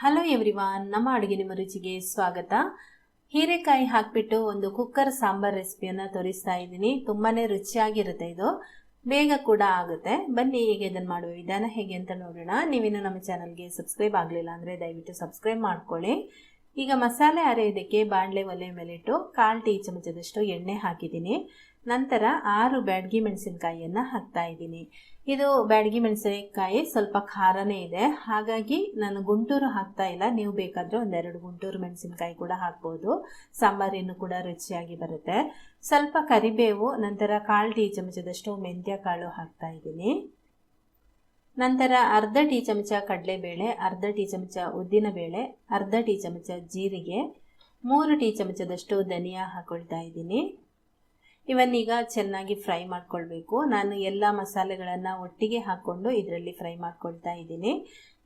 Hello everyone, ನಮ್ಮ ಅಡುಗೆ ನಿಮ್ಮ ರುಚಿಗೆ ಸ್ವಾಗತ. ಹೀರೆಕಾಯಿ ಹಾಕ್ಬಿಟ್ಟು ಒಂದು ಕುಕ್ಕರ್ ಸಾಂಬಾರ್ ರೆಸಿಪಿಯನ್ನು ತೋರಿಸ್ತಾ ಇದ್ದೀನಿ. ತುಂಬಾ ರುಚಿಯಾಗಿರುತ್ತೆ ಇದು. ಬೇಗ ಕೂಡ ಆಗುತ್ತೆ. ಬನ್ನಿ, ಹೇಗೆ ಇದನ್ನು ಮಾಡುವ ವಿಧಾನ ಹೇಗೆ ಅಂತ ನೋಡೋಣ. ನೀವಿನ್ನು ನಮ್ಮ ಚಾನಲ್ಗೆ ಸಬ್ಸ್ಕ್ರೈಬ್ ಆಗಲಿಲ್ಲ ಅಂದರೆ ದಯವಿಟ್ಟು ಸಬ್ಸ್ಕ್ರೈಬ್ ಮಾಡ್ಕೊಳ್ಳಿ. ಈಗ ಮಸಾಲೆ ಅರೆಯೋದಕ್ಕೆ ಬಾಣಲೆ ಒಲೆ ಮೇಲಿಟ್ಟು ಕಾಲು ಟೀ ಚಮಚದಷ್ಟು ಎಣ್ಣೆ ಹಾಕಿದ್ದೀನಿ. ನಂತರ ಆರು ಬ್ಯಾಡ್ಗಿ ಮೆಣಸಿನಕಾಯಿಯನ್ನು ಹಾಕ್ತಾ ಇದ್ದೀನಿ. ಇದು ಬ್ಯಾಡಗಿ ಮೆಣಸಿನಕಾಯಿ ಸ್ವಲ್ಪ ಖಾರನೇ ಇದೆ. ಹಾಗಾಗಿ ನಾನು ಗುಂಟೂರು ಹಾಕ್ತಾ ಇಲ್ಲ. ನೀವು ಬೇಕಾದರೆ ಒಂದೆರಡು ಗುಂಟೂರು ಮೆಣಸಿನಕಾಯಿ ಕೂಡ ಹಾಕ್ಬೋದು. ಸಾಂಬಾರಿನೂ ಕೂಡ ರುಚಿಯಾಗಿ ಬರುತ್ತೆ. ಸ್ವಲ್ಪ ಕರಿಬೇವು, ನಂತರ ಕಾಲು ಟೀ ಚಮಚದಷ್ಟು ಮೆಂತ್ಯ ಕಾಳು ಹಾಕ್ತಾ ಇದ್ದೀನಿ. ನಂತರ ಅರ್ಧ ಟೀ ಚಮಚ ಕಡಲೆಬೇಳೆ, ಅರ್ಧ ಟೀ ಚಮಚ ಉದ್ದಿನಬೇಳೆ, ಅರ್ಧ ಟೀ ಚಮಚ ಜೀರಿಗೆ, ಮೂರು ಟೀ ಚಮಚದಷ್ಟು ಧನಿಯಾ ಹಾಕೊಳ್ತಾ ಇದ್ದೀನಿ. ಇವನ್ನೀಗ ಚೆನ್ನಾಗಿ ಫ್ರೈ ಮಾಡ್ಕೊಳ್ಬೇಕು. ನಾನು ಎಲ್ಲ ಮಸಾಲೆಗಳನ್ನು ಒಟ್ಟಿಗೆ ಹಾಕ್ಕೊಂಡು ಇದರಲ್ಲಿ ಫ್ರೈ ಮಾಡ್ಕೊಳ್ತಾ ಇದ್ದೀನಿ.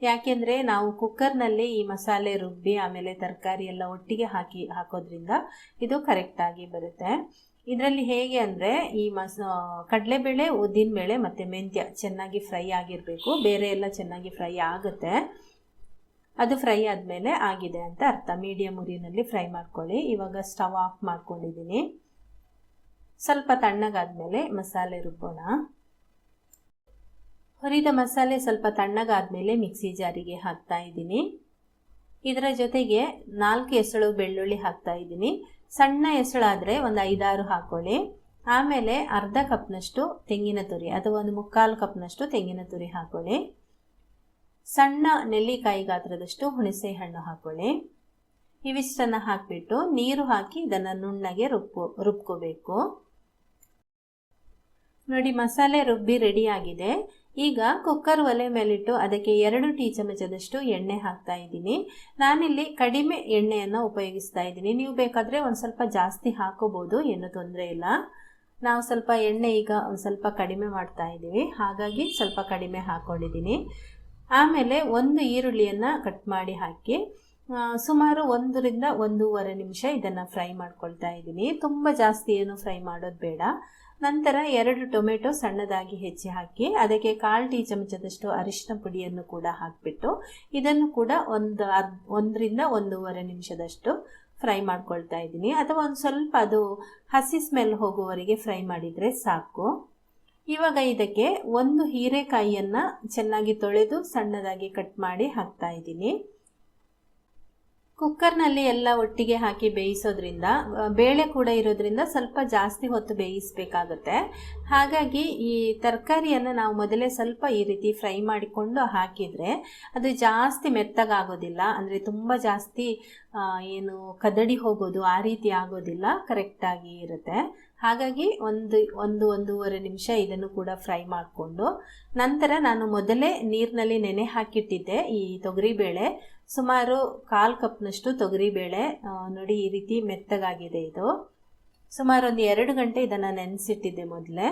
ಯಾಕೆಂದರೆ ನಾವು ಕುಕ್ಕರ್ನಲ್ಲಿ ಈ ಮಸಾಲೆ ರುಬ್ಬಿ, ಆಮೇಲೆ ತರಕಾರಿ ಎಲ್ಲ ಒಟ್ಟಿಗೆ ಹಾಕಿ, ಹಾಕೋದ್ರಿಂದ ಇದು ಕರೆಕ್ಟಾಗಿ ಬರುತ್ತೆ. ಇದರಲ್ಲಿ ಹೇಗೆ ಅಂದರೆ ಈ ಮಸ ಕಡಲೆಬೇಳೆ ಉದ್ದಿನಬೇಳೆ ಮತ್ತು ಮೆಂತ್ಯ ಚೆನ್ನಾಗಿ ಫ್ರೈ ಆಗಿರಬೇಕು. ಬೇರೆ ಎಲ್ಲ ಚೆನ್ನಾಗಿ ಫ್ರೈ ಆಗುತ್ತೆ. ಅದು ಫ್ರೈ ಆದಮೇಲೆ ಆಗಿದೆ ಅಂತ ಅರ್ಥ. ಮೀಡಿಯಮ್ ಉರಿನಲ್ಲಿ ಫ್ರೈ ಮಾಡ್ಕೊಳ್ಳಿ. ಇವಾಗ ಸ್ಟವ್ ಆಫ್ ಮಾಡ್ಕೊಂಡಿದ್ದೀನಿ. ಸ್ವಲ್ಪ ತಣ್ಣಗಾದ್ಮೇಲೆ ಮಸಾಲೆ ರುಬ್ಬೋಣ. ಹುರಿದ ಮಸಾಲೆ ಸ್ವಲ್ಪ ತಣ್ಣಗಾದ್ಮೇಲೆ ಮಿಕ್ಸಿ ಜಾರಿಗೆ ಹಾಕ್ತಾ ಇದ್ದೀನಿ. ಇದರ ಜೊತೆಗೆ ನಾಲ್ಕು ಎಸಳು ಬೆಳ್ಳುಳ್ಳಿ ಹಾಕ್ತಾ ಇದ್ದೀನಿ. ಸಣ್ಣ ಎಸಳಾದರೆ ಒಂದು ಐದಾರು ಹಾಕ್ಕೊಳ್ಳಿ ಆಮೇಲೆ ಅರ್ಧ ಕಪ್ನಷ್ಟು ತೆಂಗಿನ ತುರಿ ಅಥವಾ ಒಂದು ಮುಕ್ಕಾಲು ಕಪ್ನಷ್ಟು ತೆಂಗಿನ ತುರಿ ಹಾಕ್ಕೊಳ್ಳಿ ಸಣ್ಣ ನೆಲ್ಲಿಕಾಯಿ ಗಾತ್ರದಷ್ಟು ಹುಣಸೆ ಹಣ್ಣು ಹಾಕ್ಕೊಳ್ಳಿ ಇವಿಷ್ಟನ್ನು ಹಾಕಿಬಿಟ್ಟು ನೀರು ಹಾಕಿ ಇದನ್ನು ನುಣ್ಣಗೆ ರುಬ್ಬು ರುಬ್ಕೋಬೇಕು. ನೋಡಿ, ಮಸಾಲೆ ರುಬ್ಬಿ ರೆಡಿ ಆಗಿದೆ. ಈಗ ಕುಕ್ಕರ್ ಒಲೆ ಮೇಲಿಟ್ಟು ಅದಕ್ಕೆ ಎರಡು ಟೀ ಚಮಚದಷ್ಟು ಎಣ್ಣೆ ಹಾಕ್ತಾ ಇದ್ದೀನಿ. ನಾನಿಲ್ಲಿ ಕಡಿಮೆ ಎಣ್ಣೆಯನ್ನು ಉಪಯೋಗಿಸ್ತಾ ಇದ್ದೀನಿ. ನೀವು ಬೇಕಾದರೆ ಒಂದು ಸ್ವಲ್ಪ ಜಾಸ್ತಿ ಹಾಕೋಬೋದು, ಏನು ತೊಂದರೆ ಇಲ್ಲ. ನಾವು ಸ್ವಲ್ಪ ಎಣ್ಣೆ ಈಗ ಒಂದು ಸ್ವಲ್ಪ ಕಡಿಮೆ ಮಾಡ್ತಾ ಇದ್ದೀವಿ. ಹಾಗಾಗಿ ಸ್ವಲ್ಪ ಕಡಿಮೆ ಹಾಕ್ಕೊಂಡಿದ್ದೀನಿ ಆಮೇಲೆ ಒಂದು ಈರುಳ್ಳಿಯನ್ನು ಕಟ್ ಮಾಡಿ ಹಾಕಿ ಸುಮಾರು ಒಂದರಿಂದ ಒಂದೂವರೆ ನಿಮಿಷ ಇದನ್ನು ಫ್ರೈ ಮಾಡ್ಕೊಳ್ತಾ ಇದ್ದೀನಿ. ತುಂಬ ಜಾಸ್ತಿ ಏನು ಫ್ರೈ ಮಾಡೋದು ಬೇಡ. ನಂತರ ಎರಡು ಟೊಮೆಟೊ ಸಣ್ಣದಾಗಿ ಹೆಚ್ಚಿ ಹಾಕಿ, ಅದಕ್ಕೆ ಕಾಲು ಟೀ ಚಮಚದಷ್ಟು ಅರಿಶಿನ ಪುಡಿಯನ್ನು ಕೂಡ ಹಾಕಿಬಿಟ್ಟು, ಇದನ್ನು ಕೂಡ ಒಂದು ಅರ್ಧ, ಒಂದರಿಂದ ಒಂದೂವರೆ ನಿಮಿಷದಷ್ಟು ಫ್ರೈ ಮಾಡ್ಕೊಳ್ತಾ ಇದ್ದೀನಿ. ಅಥವಾ ಒಂದು ಸ್ವಲ್ಪ ಅದು ಹಸಿ ಸ್ಮೆಲ್ ಹೋಗುವವರೆಗೆ ಫ್ರೈ ಮಾಡಿದರೆ ಸಾಕು. ಇವಾಗ ಇದಕ್ಕೆ ಒಂದು ಹೀರೆಕಾಯಿಯನ್ನು ಚೆನ್ನಾಗಿ ತೊಳೆದು ಸಣ್ಣದಾಗಿ ಕಟ್ ಮಾಡಿ ಹಾಕ್ತಾ ಇದ್ದೀನಿ. ಕುಕ್ಕರ್ನಲ್ಲಿ ಎಲ್ಲ ಒಟ್ಟಿಗೆ ಹಾಕಿ ಬೇಯಿಸೋದ್ರಿಂದ ಬೇಳೆ ಕೂಡ ಇರೋದ್ರಿಂದ ಸ್ವಲ್ಪ ಜಾಸ್ತಿ ಹೊತ್ತು ಬೇಯಿಸಬೇಕಾಗುತ್ತೆ. ಹಾಗಾಗಿ ಈ ತರಕಾರಿಯನ್ನು ನಾವು ಮೊದಲೇ ಸ್ವಲ್ಪ ಈ ರೀತಿ ಫ್ರೈ ಮಾಡಿಕೊಂಡು ಹಾಕಿದರೆ ಅದು ಜಾಸ್ತಿ ಮೆತ್ತಗಾಗೋದಿಲ್ಲ, ಅಂದರೆ ತುಂಬ ಜಾಸ್ತಿ ಏನು ಕದಡಿ ಹೋಗೋದು ಆ ರೀತಿ ಆಗೋದಿಲ್ಲ, ಕರೆಕ್ಟಾಗಿ ಇರುತ್ತೆ. ಹಾಗಾಗಿ ಒಂದು ಒಂದು, ಒಂದೂವರೆ ನಿಮಿಷ ಇದನ್ನು ಕೂಡ ಫ್ರೈ ಮಾಡಿಕೊಂಡು ನಂತರ ನಾನು ಮೊದಲೇ ನೀರಿನಲ್ಲಿ ನೆನೆ ಹಾಕಿಟ್ಟಿದ್ದೆ ಈ ತೊಗರಿಬೇಳೆ. ಸುಮಾರು ಕಾಲು ಕಪ್ನಷ್ಟು ತೊಗರಿಬೇಳೆ ನೋಡಿ ಈ ರೀತಿ ಮೆತ್ತಗಾಗಿದೆ ಇದು. ಸುಮಾರು ಒಂದು ಎರಡು ಗಂಟೆ ಇದನ್ನು ನೆನೆಸಿಟ್ಟಿದ್ದೆ ಮೊದಲೇ.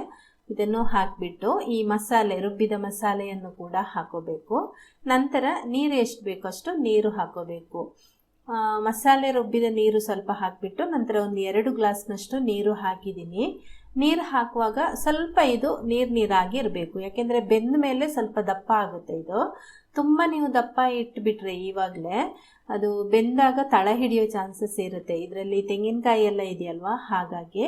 ಇದನ್ನು ಹಾಕಿಬಿಟ್ಟು ಈ ಮಸಾಲೆ, ರುಬ್ಬಿದ ಮಸಾಲೆಯನ್ನು ಕೂಡ ಹಾಕೋಬೇಕು. ನಂತರ ನೀರು ಎಷ್ಟು ಬೇಕೋ ಅಷ್ಟು ನೀರು ಹಾಕೋಬೇಕು. ಮಸಾಲೆ ರುಬ್ಬಿದ ನೀರು ಸ್ವಲ್ಪ ಹಾಕಿಬಿಟ್ಟು ನಂತರ ಒಂದು ಎರಡು ಗ್ಲಾಸ್ನಷ್ಟು ನೀರು ಹಾಕಿದ್ದೀನಿ. ನೀರು ಹಾಕುವಾಗ ಸ್ವಲ್ಪ ಇದು ನೀರು ನೀರಾಗಿ ಇರಬೇಕು. ಯಾಕೆಂದರೆ ಬೆಂದ ಮೇಲೆ ಸ್ವಲ್ಪ ದಪ್ಪ ಆಗುತ್ತೆ ಇದು. ತುಂಬ ನೀವು ದಪ್ಪ ಇಟ್ಬಿಟ್ರೆ ಇವಾಗಲೇ ಅದು ಬೆಂದಾಗ ತಳ ಹಿಡಿಯೋ ಚಾನ್ಸಸ್ ಇರುತ್ತೆ. ಇದರಲ್ಲಿ ತೆಂಗಿನಕಾಯಿ ಎಲ್ಲ ಇದೆಯಲ್ವಾ? ಹಾಗಾಗಿ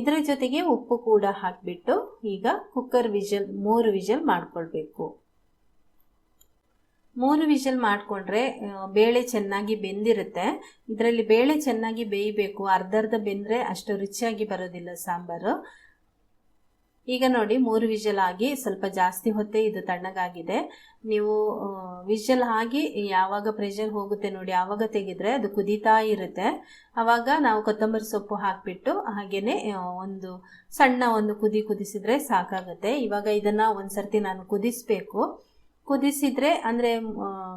ಇದರ ಜೊತೆಗೆ ಉಪ್ಪು ಕೂಡ ಹಾಕಿಬಿಟ್ಟು ಈಗ ಕುಕ್ಕರ್ ವಿಷಲ್ ಮೂರು ವಿಷಲ್ ಮಾಡ್ಕೊಳ್ಬೇಕು. ಮೂರು ವಿಷಲ್ ಮಾಡಿಕೊಂಡ್ರೆ ಬೇಳೆ ಚೆನ್ನಾಗಿ ಬೆಂದಿರುತ್ತೆ. ಇದರಲ್ಲಿ ಬೇಳೆ ಚೆನ್ನಾಗಿ ಬೇಯಬೇಕು. ಅರ್ಧ ಅರ್ಧ ಬೆಂದರೆ ಅಷ್ಟು ರುಚಿಯಾಗಿ ಬರೋದಿಲ್ಲ ಸಾಂಬಾರು. ಈಗ ನೋಡಿ, ಮೂರು ವಿಷಲ್ ಆಗಿ ಸ್ವಲ್ಪ ಜಾಸ್ತಿ ಹೊತ್ತೆ ಇದು ತಣ್ಣಗಾಗಿದೆ. ನೀವು ವಿಷಲ್ ಆಗಿ ಯಾವಾಗ ಪ್ರೆಷರ್ ಹೋಗುತ್ತೆ ನೋಡಿ, ಆವಾಗ ತೆಗೆದ್ರೆ ಅದು ಕುದೀತಾ ಇರುತ್ತೆ. ಆವಾಗ ನಾವು ಕೊತ್ತಂಬರಿ ಸೊಪ್ಪು ಹಾಕಿಬಿಟ್ಟು ಹಾಗೆಯೇ ಒಂದು ಸಣ್ಣ ಒಂದು ಕುದಿ ಕುದಿಸಿದ್ರೆ ಸಾಕಾಗುತ್ತೆ. ಇವಾಗ ಇದನ್ನು ಒಂದು ಸರ್ತಿ ನಾನು ಕುದಿಸ್ಬೇಕು. ಕುದಿಸಿದ್ರೆ, ಅಂದರೆ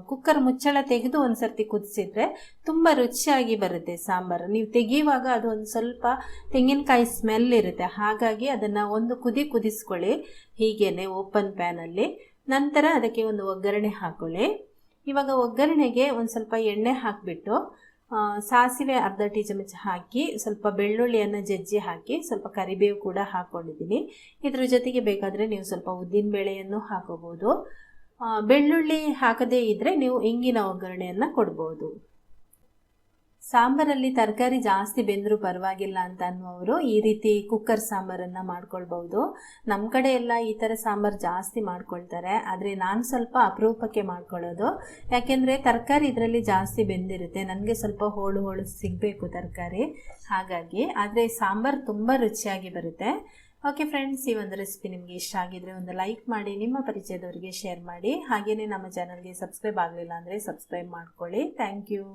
ಕುಕ್ಕರ್ ಮುಚ್ಚಳ ತೆಗೆದು ಒಂದ್ಸರ್ತಿ ಕುದಿಸಿದ್ರೆ ತುಂಬ ರುಚಿಯಾಗಿ ಬರುತ್ತೆ ಸಾಂಬಾರು. ನೀವು ತೆಗೆಯುವಾಗ ಅದು ಒಂದು ಸ್ವಲ್ಪ ತೆಂಗಿನಕಾಯಿ ಸ್ಮೆಲ್ ಇರುತ್ತೆ. ಹಾಗಾಗಿ ಅದನ್ನು ಒಂದು ಕುದಿ ಕುದಿಸ್ಕೊಳ್ಳಿ. ಹೀಗೇನೆ ಓಪನ್ ಪ್ಯಾನಲ್ಲಿ ನಂತರ ಅದಕ್ಕೆ ಒಂದು ಒಗ್ಗರಣೆ ಹಾಕೊಳ್ಳಿ. ಇವಾಗ ಒಗ್ಗರಣೆಗೆ ಒಂದು ಸ್ವಲ್ಪ ಎಣ್ಣೆ ಹಾಕಿಬಿಟ್ಟು ಸಾಸಿವೆ ಅರ್ಧ ಟೀ ಚಮಚ ಹಾಕಿ, ಸ್ವಲ್ಪ ಬೆಳ್ಳುಳ್ಳಿಯನ್ನು ಜಜ್ಜಿ ಹಾಕಿ, ಸ್ವಲ್ಪ ಕರಿಬೇವು ಕೂಡ ಹಾಕ್ಕೊಂಡಿದ್ದೀನಿ ಇದ್ರ ಜೊತೆಗೆ ಬೇಕಾದರೆ ನೀವು ಸ್ವಲ್ಪ ಉದ್ದಿನ ಬೇಳೆಯನ್ನು ಬೆಳ್ಳುಳ್ಳಿ ಹಾಕದೇ ಇದ್ದರೆ ನೀವು ಇಂಗಿನ ಒಗ್ಗರಣೆಯನ್ನು ಕೊಡ್ಬೋದು. ಸಾಂಬಾರಲ್ಲಿ ತರಕಾರಿ ಜಾಸ್ತಿ ಬೆಂದರೂ ಪರವಾಗಿಲ್ಲ ಅಂತ ಅನ್ನುವರು ಈ ರೀತಿ ಕುಕ್ಕರ್ ಸಾಂಬಾರನ್ನು ಮಾಡ್ಕೊಳ್ಬೋದು ನಮ್ಮ ಕಡೆ ಎಲ್ಲ ಈ ಥರ ಸಾಂಬಾರು ಜಾಸ್ತಿ ಮಾಡ್ಕೊಳ್ತಾರೆ. ಆದರೆ ನಾನು ಸ್ವಲ್ಪ ಅಪರೂಪಕ್ಕೆ ಮಾಡ್ಕೊಳ್ಳೋದು. ಯಾಕೆಂದರೆ ತರಕಾರಿ ಇದರಲ್ಲಿ ಜಾಸ್ತಿ ಬೆಂದಿರುತ್ತೆ. ನನಗೆ ಸ್ವಲ್ಪ ಹೋಳು ಹೋಳು ಸಿಗಬೇಕು ತರಕಾರಿ. ಹಾಗಾಗಿ, ಆದರೆ ಸಾಂಬಾರು ತುಂಬ ರುಚಿಯಾಗಿ ಬರುತ್ತೆ. ಓಕೆ ಫ್ರೆಂಡ್ಸ್ ಈ ಒಂದು ರೆಸಿಪಿ ನಿಮಗೆ ಇಷ್ಟ ಆಗಿದ್ರೆ ಒಂದು ಲೈಕ್ ಮಾಡಿ, ನಿಮ್ಮ ಪರಿಚಯದವರಿಗೆ ಶೇರ್ ಮಾಡಿ. ಹಾಗೆಯೇ ನಮ್ಮ ಚಾನಲ್ಗೆ ಸಬ್ಸ್ಕ್ರೈಬ್ ಆಗಲಿಲ್ಲ ಅಂದರೆ ಸಬ್ಸ್ಕ್ರೈಬ್ ಮಾಡ್ಕೊಳ್ಳಿ. Thank you